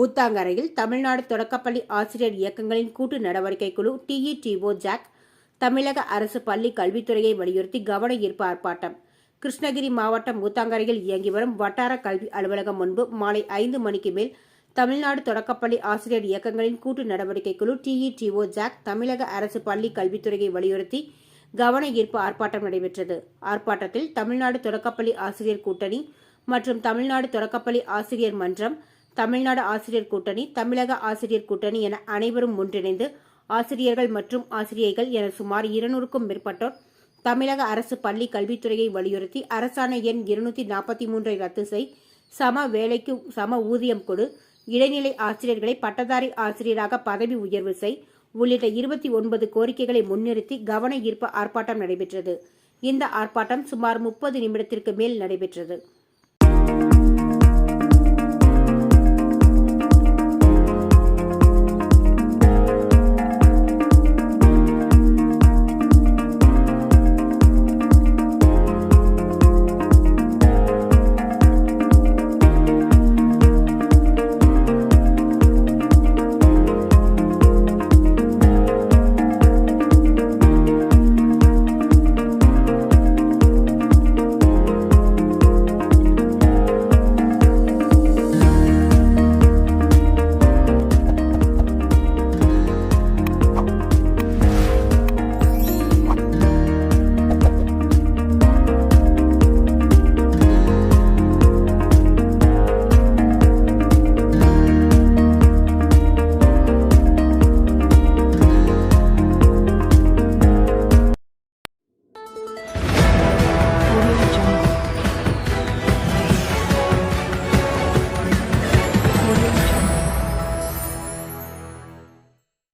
ஊத்தாங்கரையில் தமிழ்நாடு தொடக்கப்பள்ளி ஆசிரியர் இயக்கங்களின் கூட்டு நடவடிக்கை குழு டிஇடிஓ ஜாக் தமிழக அரசு பள்ளி கல்வித்துறையை வலியுறுத்தி கவன ஈர்ப்பு ஆர்ப்பாட்டம். கிருஷ்ணகிரி மாவட்டம் ஊத்தாங்கரையில் இயங்கி வரும் வட்டார கல்வி அலுவலகம் முன்பு மாலை ஐந்து மணிக்கு மேல் தமிழ்நாடு தொடக்கப்பள்ளி ஆசிரியர் இயக்கங்களின் கூட்டு நடவடிக்கை குழு டிஇடிஓ ஜாக் தமிழக அரசு பள்ளி கல்வித்துறையை வலியுறுத்தி கவன ஈர்ப்பு ஆர்ப்பாட்டம் நடைபெற்றது. ஆர்ப்பாட்டத்தில் தமிழ்நாடு தொடக்கப்பள்ளி ஆசிரியர் கூட்டணி மற்றும் தமிழ்நாடு தொடக்கப்பள்ளி ஆசிரியர் மன்றம் தமிழ்நாடு ஆசிரியர் கூட்டணி தமிழக ஆசிரியர் கூட்டணி என அனைவரும் ஒன்றிணைந்து ஆசிரியர்கள் மற்றும் ஆசிரியைகள் என சுமார் இருநூறுக்கும் மேற்பட்டோர் தமிழக அரசு பள்ளி கல்வித்துறையை வலியுறுத்தி அரசாணை எண் இருநூத்தி நாற்பத்தி மூன்றை ரத்து செய் சம வேலைக்கு சம ஊதியம் கொடு இடைநிலை ஆசிரியர்களை பட்டதாரி ஆசிரியராக பதவி உயர்வு செய் உள்ளிட்ட இருபத்தி ஒன்பது கோரிக்கைகளை முன்னிறுத்தி கவன ஈர்ப்பு ஆர்ப்பாட்டம் நடைபெற்றது. இந்த ஆர்ப்பாட்டம் சுமார் முப்பது நிமிடத்திற்கு மேல் நடைபெற்றது.